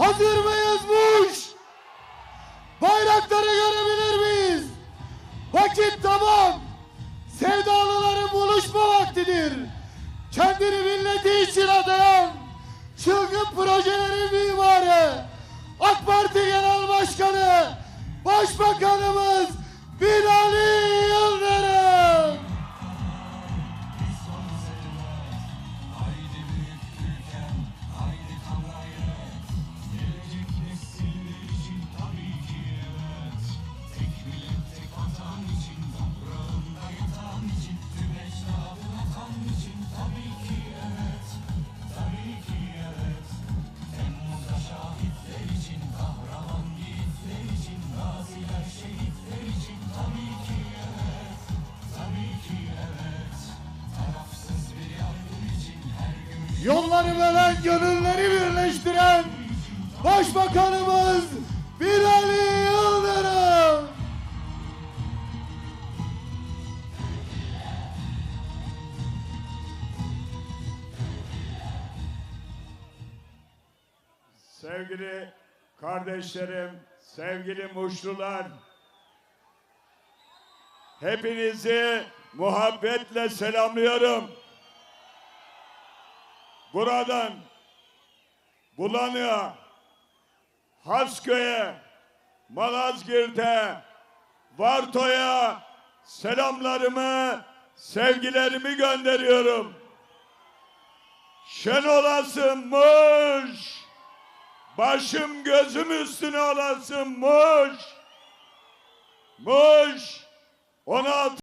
Hazır mıyız Muş? Bayrakları görebilir miyiz? Vakit tamam. Sevdalıların buluşma vaktidir. Kendini milleti için adayan çılgın projelerin mimarı, AK Parti Genel Başkanı, Başbakanı, Yolları bölen gönülleri birleştiren Başbakanımız Binali Yıldırım. Sevgili kardeşlerim, sevgili Muşlular, hepinizi muhabbetle selamlıyorum. Buradan Bulanık'a, Hasköy'e, Malazgirt'e, Varto'ya selamlarımı, sevgilerimi gönderiyorum. Şen olasınmış. Başım gözüm üstüne olasın Muş. Muş. 16